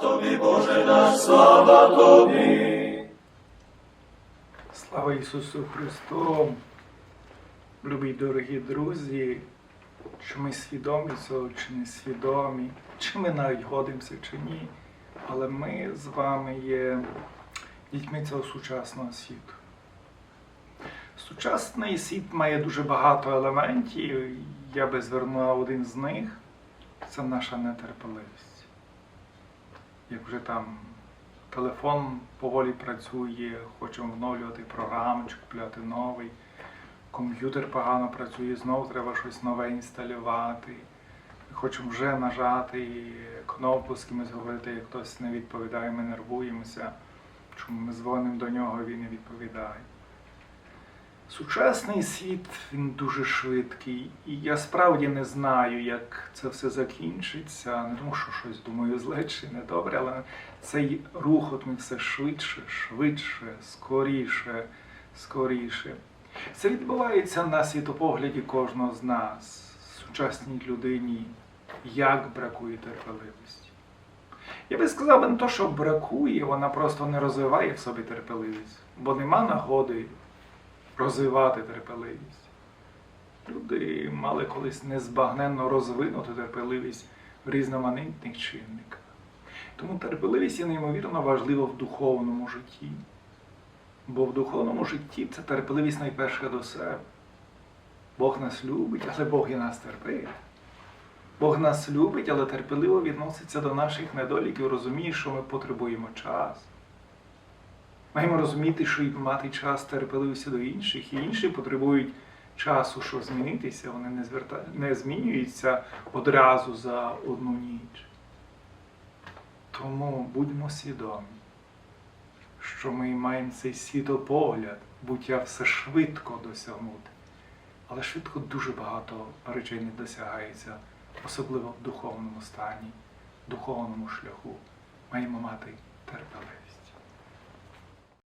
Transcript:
тобі, Боже наш, слава тобі. Слава Ісусу Христу! Любі дорогі друзі, чи ми свідомі цього, чи не свідомі, чи ми навіть годимося, чи ні. Але ми з вами є дітьми цього сучасного світу. Сучасний світ має дуже багато елементів. Я би звернув один з них це наша нетерпеливість. Як вже там телефон поволі працює, хочемо вновлювати програму чи купляти новий. Комп'ютер погано працює, знову треба щось нове інсталювати. Хочемо вже нажати кнопку з кимось говорити, як хтось не відповідає, ми нервуємося. Чому ми дзвонимо до нього, він не відповідає. Сучасний світ він дуже швидкий, і я справді не знаю, як це все закінчиться. Не тому, що щось думаю зле чи недобре, але цей рух от ми все швидше, швидше, скоріше, скоріше. Це відбувається на світопогляді кожного з нас, сучасній людині, як бракує терпеливості. Я би сказав не то, що бракує, вона просто не розвиває в собі терпеливість, бо нема нагоди розвивати терпеливість. Люди мали колись незбагненно розвинуту терпеливість в різноманітних чинниках. Тому терпеливість є неймовірно важлива в духовному житті. Бо в духовному житті це терпеливість найперше до себе. Бог нас любить, але Бог і нас терпить. Бог нас любить, але терпеливо відноситься до наших недоліків, розуміє, що ми потребуємо час. Маємо розуміти, що і мати час терпеливості до інших, і інші потребують часу, щоб змінитися, вони не, зверта... не змінюються одразу за одну ніч. Тому будьмо свідомі, що ми маємо цей світопогляд, буття все швидко досягнути. Але швидко дуже багато речей не досягається, особливо в духовному стані, духовному шляху. Маємо мати терпеливість.